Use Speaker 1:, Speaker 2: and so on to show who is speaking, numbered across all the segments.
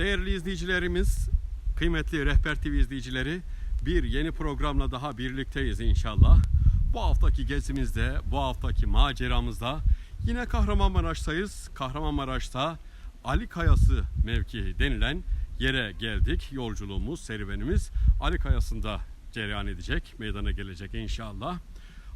Speaker 1: Değerli izleyicilerimiz, kıymetli Rehber TV izleyicileri bir yeni programla daha birlikteyiz inşallah. Bu haftaki gezimizde, bu haftaki maceramızda yine Kahramanmaraş'tayız. Kahramanmaraş'ta Ali Kayası mevkii denilen yere geldik. Yolculuğumuz, serüvenimiz Ali Kayası'nda cereyan edecek, meydana gelecek inşallah.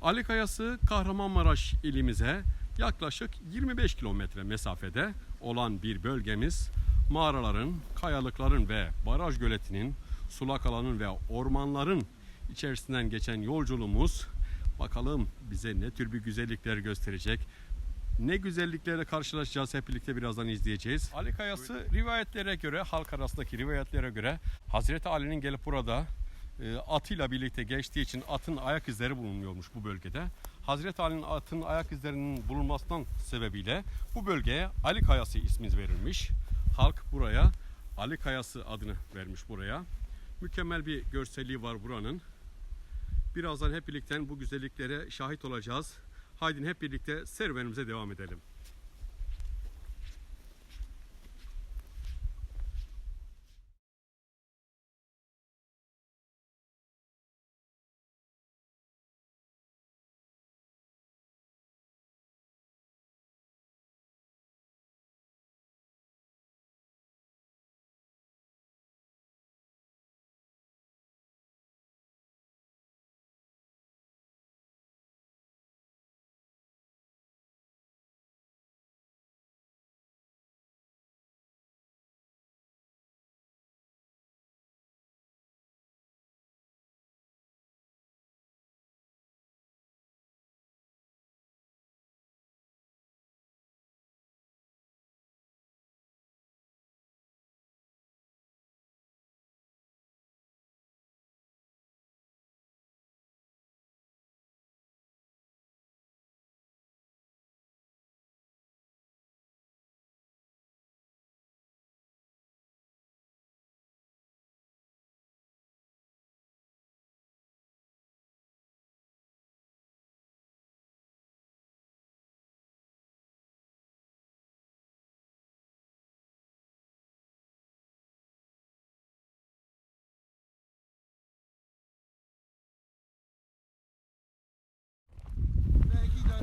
Speaker 1: Ali Kayası Kahramanmaraş ilimize yaklaşık 25 kilometre mesafede olan bir bölgemiz. Mağaraların, kayalıkların ve baraj göletinin, sulak alanın ve ormanların içerisinden geçen yolculuğumuz bakalım bize ne tür bir güzellikler gösterecek. Ne güzelliklerle karşılaşacağız hep birlikte birazdan izleyeceğiz. Ali Kayası rivayetlere göre, halk arasındaki rivayetlere göre Hazreti Ali'nin gelip burada e, atıyla birlikte geçtiği için atın ayak izleri bulunuyormuş bu bölgede. Hazreti Ali'nin atın ayak izlerinin bulunmasından sebebiyle bu bölgeye Ali Kayası ismi verilmiş. Halk buraya Ali Kayası adını vermiş buraya. Mükemmel bir görselliği var buranın. Birazdan hep birlikte bu güzelliklere şahit olacağız. Haydi hep birlikte serüvenimize devam edelim.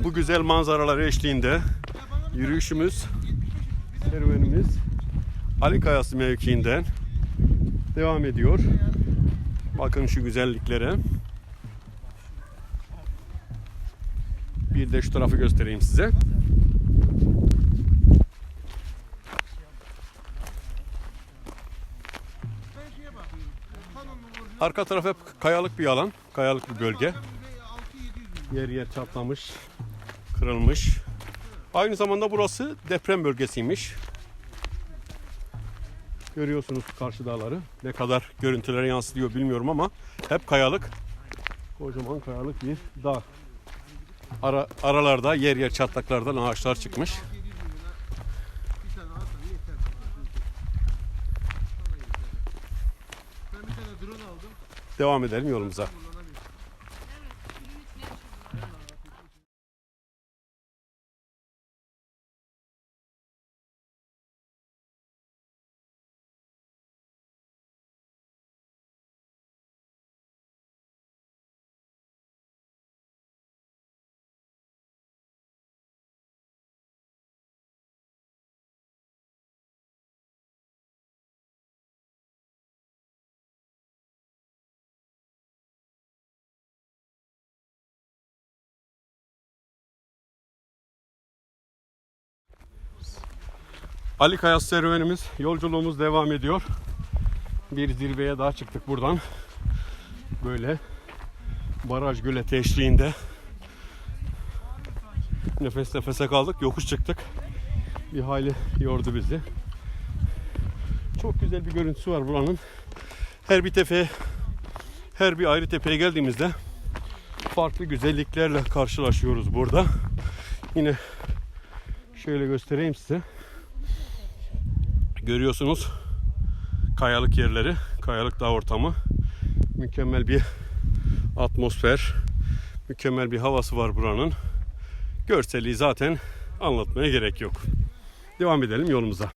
Speaker 1: Bu güzel manzaralar eşliğinde yürüyüşümüz, serüvenimiz Ali Kayası mevkiinden devam ediyor. Bakın şu güzelliklere. Bir de şu tarafı göstereyim size. Arka taraf hep kayalık bir alan, kayalık bir bölge. Yer yer çatlamış, kırılmış. Aynı zamanda burası deprem bölgesiymiş. Görüyorsunuz karşı dağları. Ne kadar görüntülere yansıtıyor bilmiyorum ama hep kayalık. Kocaman kayalık bir dağ. Ara, aralarda yer yer çatlaklardan ağaçlar çıkmış. Devam edelim yolumuza. Ali Kayası serüvenimiz, yolculuğumuz devam ediyor. Bir zirveye daha çıktık buradan. Böyle baraj göleti eşliğinde nefes nefese kaldık, yokuş çıktık. Bir hayli yordu bizi. Çok güzel bir görüntüsü var buranın. Her bir tepe, her bir ayrı tepeye geldiğimizde farklı güzelliklerle karşılaşıyoruz burada. Yine şöyle göstereyim size. Görüyorsunuz kayalık yerleri, kayalık dağ ortamı. Mükemmel bir atmosfer, mükemmel bir havası var buranın. Görselliği zaten anlatmaya gerek yok. Devam edelim yolumuza.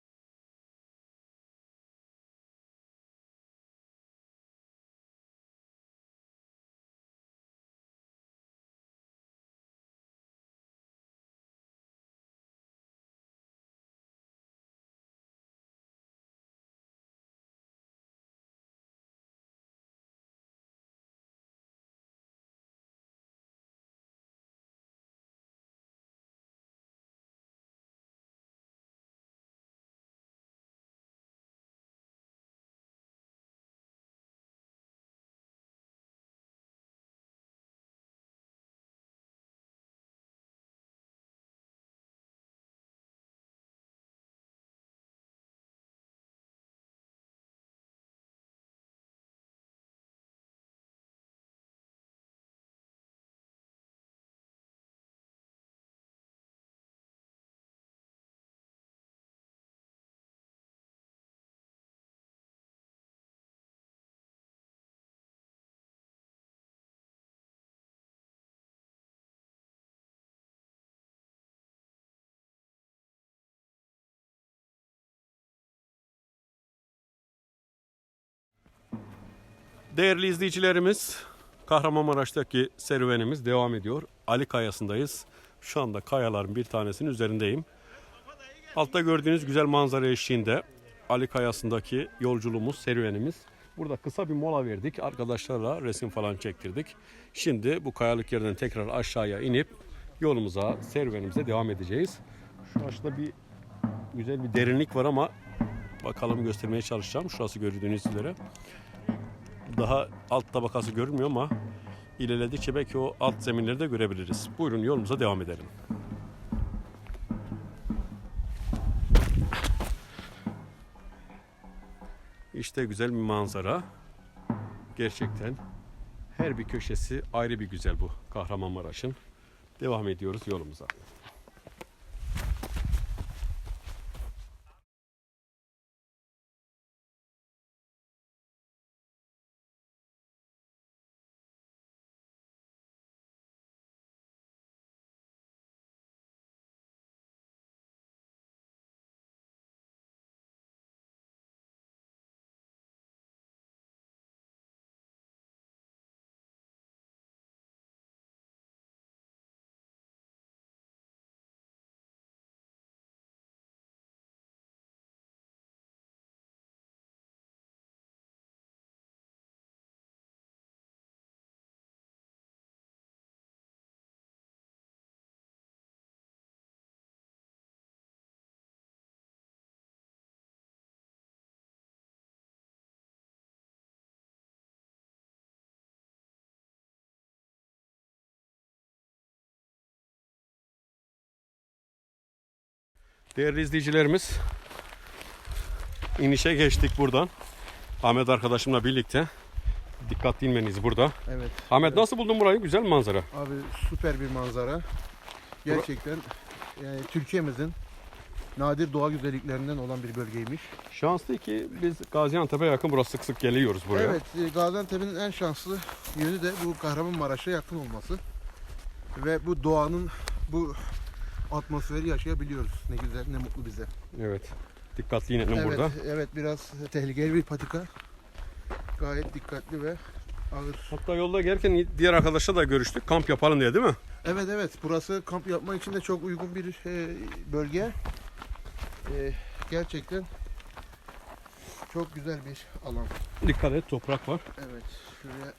Speaker 1: Değerli izleyicilerimiz, Kahramanmaraş'taki serüvenimiz devam ediyor. Ali Kayası'ndayız. Şu anda kayaların bir tanesinin üzerindeyim. Altta gördüğünüz güzel manzara eşliğinde Ali Kayası'ndaki yolculuğumuz, serüvenimiz. Burada kısa bir mola verdik. Arkadaşlarla resim falan çektirdik. Şimdi bu kayalık yerden tekrar aşağıya inip yolumuza, serüvenimize devam edeceğiz. Şu aşağıda bir güzel bir derinlik var ama bakalım göstermeye çalışacağım. Şurası gördüğünüz üzere daha alt tabakası görünmüyor ama ilerledikçe belki o alt zeminleri de görebiliriz. Buyurun yolumuza devam edelim. İşte güzel bir manzara. Gerçekten her bir köşesi ayrı bir güzel bu Kahramanmaraş'ın. Devam ediyoruz yolumuza. Değerli izleyicilerimiz, inişe geçtik buradan. Ahmet arkadaşımla birlikte. Dikkatli inmeniz burada.
Speaker 2: Evet.
Speaker 1: Ahmet nasıl buldun burayı? Güzel manzara.
Speaker 2: Abi süper bir manzara. Gerçekten yani Türkiye'mizin nadir doğa güzelliklerinden olan bir bölgeymiş.
Speaker 1: Şanslı ki biz Gaziantep'e yakın burası sık sık geliyoruz buraya.
Speaker 2: Evet, e, Gaziantep'in en şanslı yönü de bu Kahramanmaraş'a yakın olması. Ve bu doğanın bu atmosferi yaşayabiliyoruz. Ne güzel, ne mutlu bize.
Speaker 1: Evet. Dikkatli inelim
Speaker 2: evet,
Speaker 1: burada.
Speaker 2: evet biraz tehlikeli bir patika. Gayet dikkatli ve ağır.
Speaker 1: Hatta yolda gelirken diğer arkadaşla da görüştük. Kamp yapalım diye değil mi?
Speaker 2: Evet evet burası kamp yapmak için de çok uygun bir e, bölge. E, gerçekten çok güzel bir alan.
Speaker 1: Dikkat et toprak var.
Speaker 2: Evet şuraya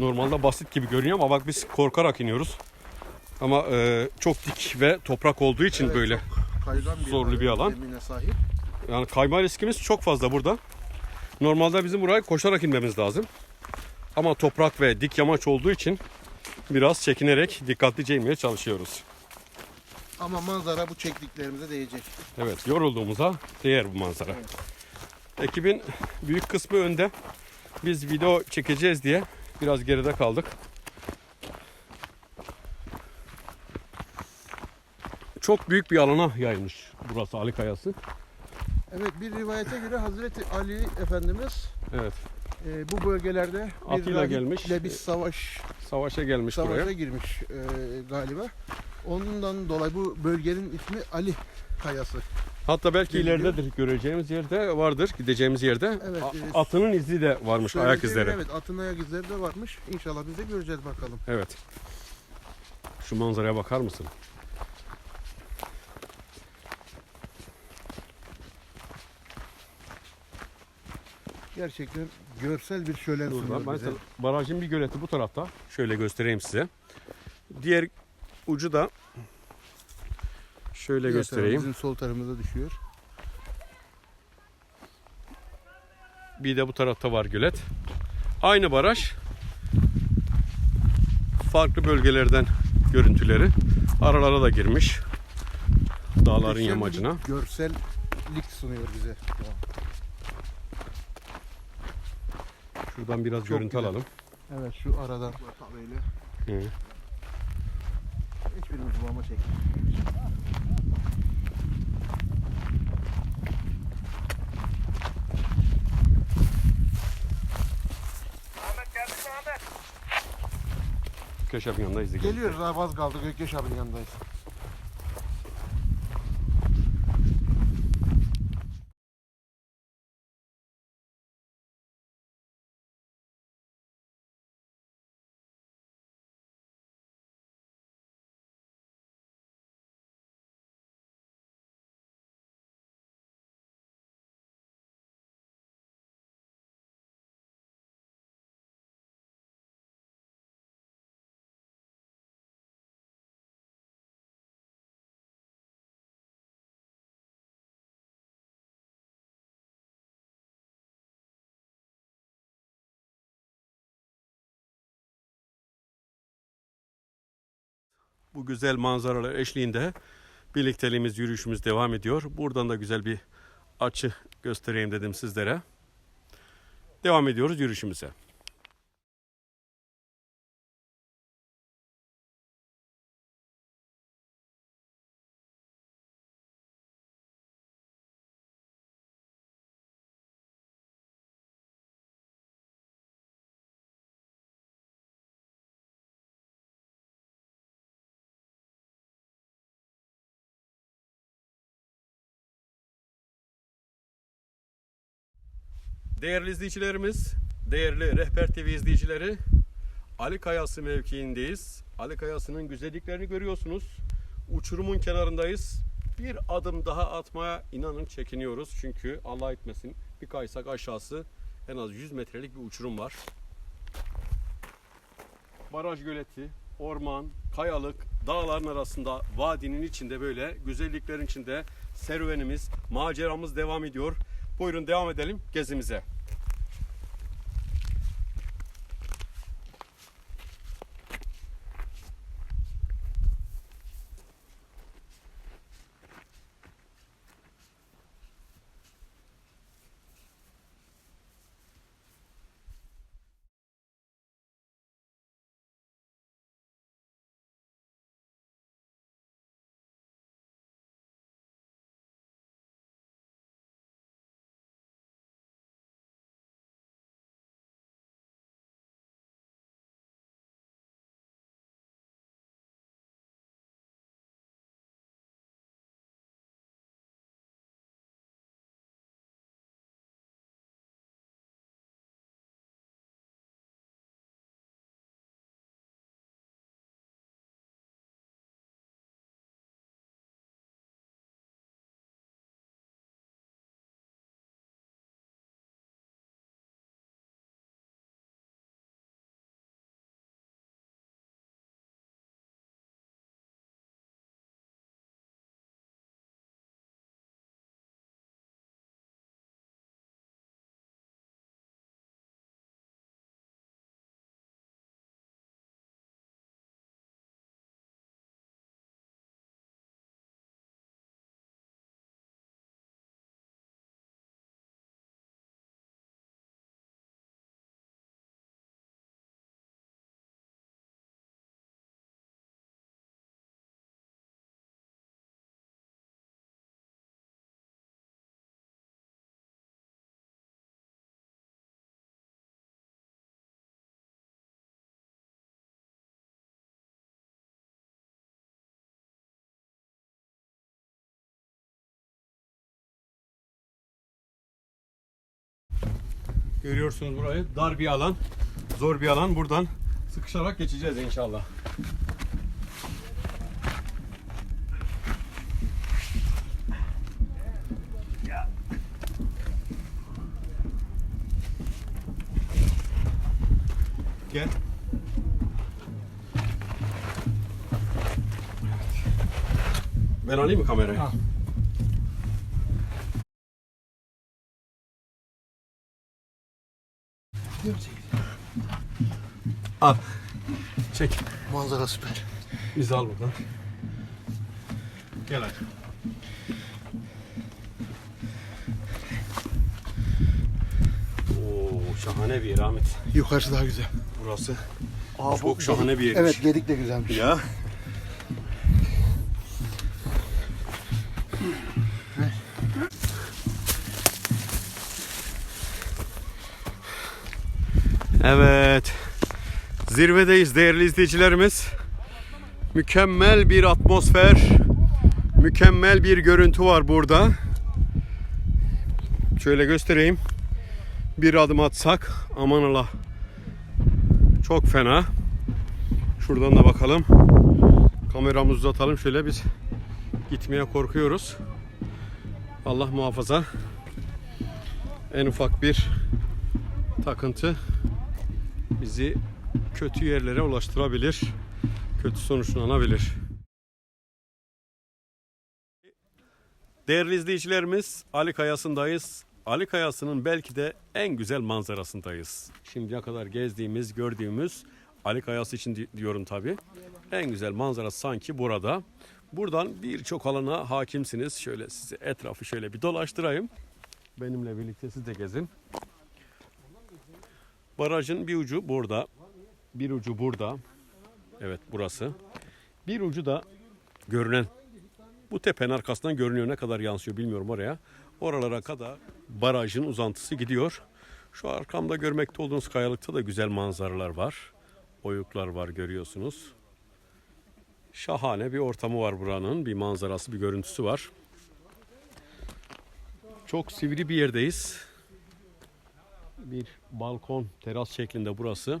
Speaker 1: Normalde basit gibi görünüyor ama bak biz korkarak iniyoruz. Ama e, çok dik ve toprak olduğu için
Speaker 2: Evet,
Speaker 1: böyle.
Speaker 2: kaygan bir,
Speaker 1: Zorlu bir alan.
Speaker 2: sahip.
Speaker 1: Yani kayma riskimiz çok fazla burada. Normalde bizim buraya koşarak inmemiz lazım. Ama toprak ve dik yamaç olduğu için biraz çekinerek dikkatlice inmeye çalışıyoruz.
Speaker 2: Ama manzara bu çektiklerimize değecek.
Speaker 1: Evet yorulduğumuza değer bu manzara.
Speaker 2: Evet.
Speaker 1: Ekibin büyük kısmı önde. Biz video çekeceğiz diye biraz geride kaldık. Çok büyük bir alana yayılmış burası Ali Kayası.
Speaker 2: Evet bir rivayete göre Hazreti Ali Efendimiz
Speaker 1: Evet.
Speaker 2: e, bu bölgelerde bir
Speaker 1: Atıyla gelmiş.
Speaker 2: bir savaş
Speaker 1: Savaşa gelmiş
Speaker 2: savaşa
Speaker 1: buraya.
Speaker 2: girmiş e, galiba. Ondan dolayı bu bölgenin ismi Ali Kayası.
Speaker 1: Hatta belki
Speaker 2: Deniliyor.
Speaker 1: ileridedir göreceğimiz yerde vardır gideceğimiz yerde.
Speaker 2: Evet,
Speaker 1: A-. Atının izi de varmış ayak izleri.
Speaker 2: Evet atın ayak izleri de varmış. İnşallah biz de göreceğiz bakalım.
Speaker 1: Evet. Şu manzaraya bakar mısın?
Speaker 2: Gerçekten görsel bir şölen
Speaker 1: Buradan
Speaker 2: sunuyor bize.
Speaker 1: barajın bir göleti bu tarafta. Şöyle göstereyim size. Diğer ucu da şöyle
Speaker 2: Diğer
Speaker 1: göstereyim.
Speaker 2: Bizim sol tarafımıza düşüyor.
Speaker 1: Bir de bu tarafta var gölet. Aynı baraj. Farklı bölgelerden görüntüleri. Aralara da girmiş. Dağların
Speaker 2: bir
Speaker 1: yamacına.
Speaker 2: Görsellik sunuyor bize.
Speaker 1: Şuradan biraz
Speaker 2: Çok
Speaker 1: görüntü
Speaker 2: güzel.
Speaker 1: alalım.
Speaker 2: Evet şu aradan.
Speaker 1: Hı.
Speaker 2: Hiçbirimiz bulama çek.
Speaker 1: Yanında izle.
Speaker 2: Geliyoruz abi az kaldı. Gökkeş abinin yanındayız.
Speaker 1: Bu güzel manzaralar eşliğinde birlikteliğimiz, yürüyüşümüz devam ediyor. Buradan da güzel bir açı göstereyim dedim sizlere. Devam ediyoruz yürüyüşümüze. Değerli izleyicilerimiz, değerli Rehber TV izleyicileri, Ali Kayası mevkiindeyiz. Ali Kayası'nın güzelliklerini görüyorsunuz. Uçurumun kenarındayız. Bir adım daha atmaya inanın çekiniyoruz. Çünkü Allah etmesin bir kaysak aşağısı en az 100 metrelik bir uçurum var. Baraj göleti, orman, kayalık, dağların arasında vadinin içinde böyle güzelliklerin içinde serüvenimiz, maceramız devam ediyor. Buyurun devam edelim gezimize. Görüyorsunuz burayı. Dar bir alan, zor bir alan. Buradan sıkışarak geçeceğiz inşallah. Gel. Ben alayım mı kamerayı?
Speaker 2: Al.
Speaker 1: Al. Çek.
Speaker 2: Manzara süper.
Speaker 1: Bizi al buradan. Gel hadi. Oo, şahane bir yer Ahmet.
Speaker 2: Yukarısı daha güzel.
Speaker 1: Burası
Speaker 2: Aa,
Speaker 1: çok şahane bir yermiş.
Speaker 2: Evet Gedik de güzelmiş.
Speaker 1: Ya. Evet. Zirvedeyiz değerli izleyicilerimiz. Mükemmel bir atmosfer, mükemmel bir görüntü var burada. Şöyle göstereyim. Bir adım atsak aman Allah. Çok fena. Şuradan da bakalım. Kameramızı uzatalım şöyle biz gitmeye korkuyoruz. Allah muhafaza. En ufak bir takıntı bizi kötü yerlere ulaştırabilir. Kötü sonuçlanabilir. Değerli izleyicilerimiz Ali Kayası'ndayız. Ali Kayası'nın belki de en güzel manzarasındayız. Şimdiye kadar gezdiğimiz, gördüğümüz Ali Kayası için di- diyorum tabi. En güzel manzara sanki burada. Buradan birçok alana hakimsiniz. Şöyle size etrafı şöyle bir dolaştırayım. Benimle birlikte siz de gezin. Barajın bir ucu burada. Bir ucu burada. Evet burası. Bir ucu da görünen bu tepenin arkasından görünüyor. Ne kadar yansıyor bilmiyorum oraya. Oralara kadar barajın uzantısı gidiyor. Şu arkamda görmekte olduğunuz kayalıkta da güzel manzaralar var. Oyuklar var görüyorsunuz. Şahane bir ortamı var buranın. Bir manzarası, bir görüntüsü var. Çok sivri bir yerdeyiz. Bir balkon, teras şeklinde burası.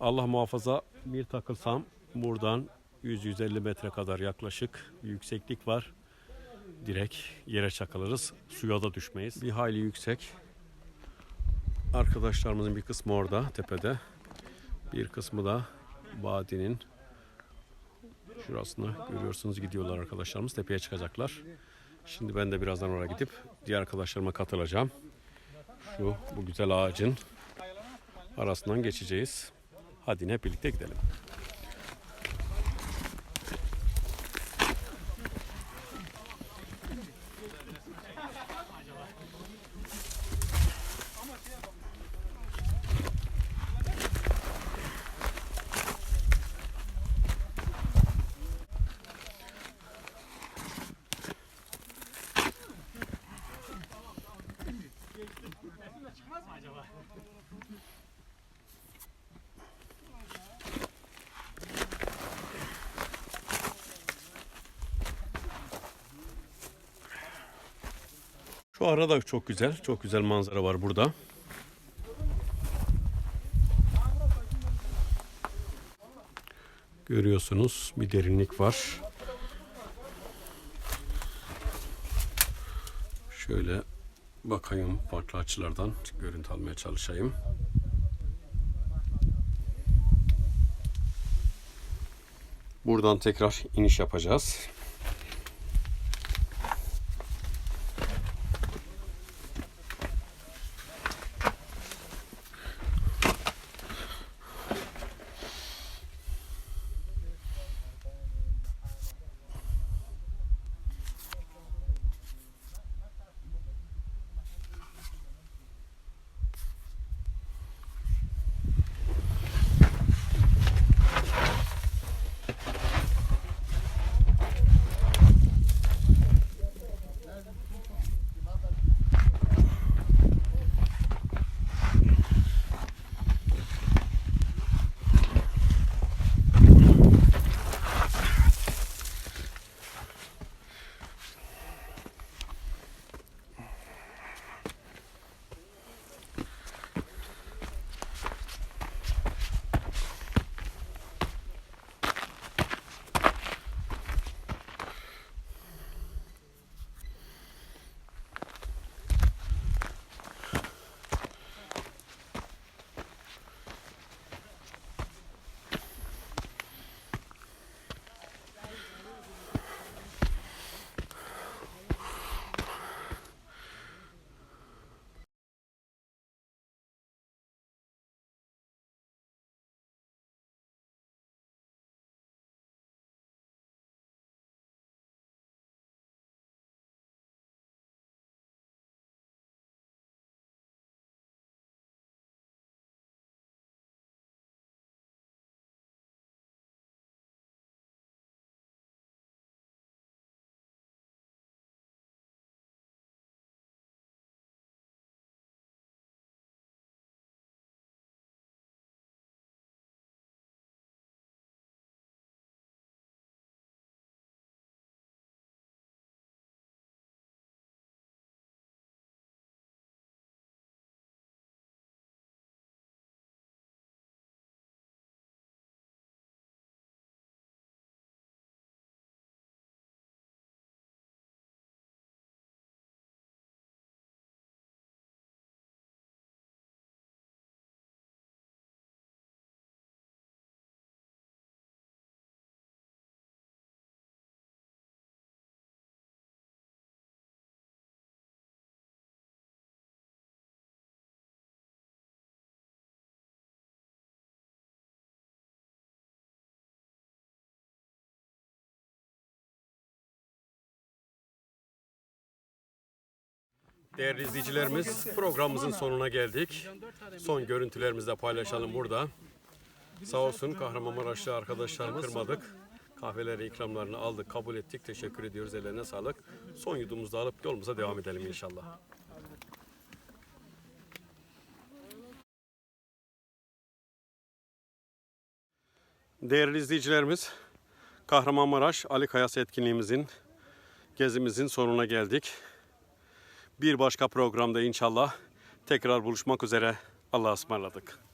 Speaker 1: Allah muhafaza bir takılsam buradan 100-150 metre kadar yaklaşık yükseklik var. Direkt yere çakılırız. Suya da düşmeyiz. Bir hayli yüksek. Arkadaşlarımızın bir kısmı orada tepede. Bir kısmı da vadinin şurasını görüyorsunuz gidiyorlar arkadaşlarımız tepeye çıkacaklar. Şimdi ben de birazdan oraya gidip diğer arkadaşlarıma katılacağım. Şu bu güzel ağacın arasından geçeceğiz. Hadi hep birlikte gidelim. Şu da çok güzel. Çok güzel manzara var burada. Görüyorsunuz bir derinlik var. Şöyle bakayım farklı açılardan görüntü almaya çalışayım. Buradan tekrar iniş yapacağız. Değerli izleyicilerimiz programımızın sonuna geldik. Son görüntülerimizi de paylaşalım burada. Sağ olsun Kahramanmaraşlı arkadaşlarımız kırmadık. Kahveleri, ikramlarını aldık, kabul ettik. Teşekkür ediyoruz. Ellerine sağlık. Son yudumuzu da alıp yolumuza devam edelim inşallah. Değerli izleyicilerimiz, Kahramanmaraş Ali Kayas etkinliğimizin, gezimizin sonuna geldik. Bir başka programda inşallah tekrar buluşmak üzere. Allah'a ısmarladık.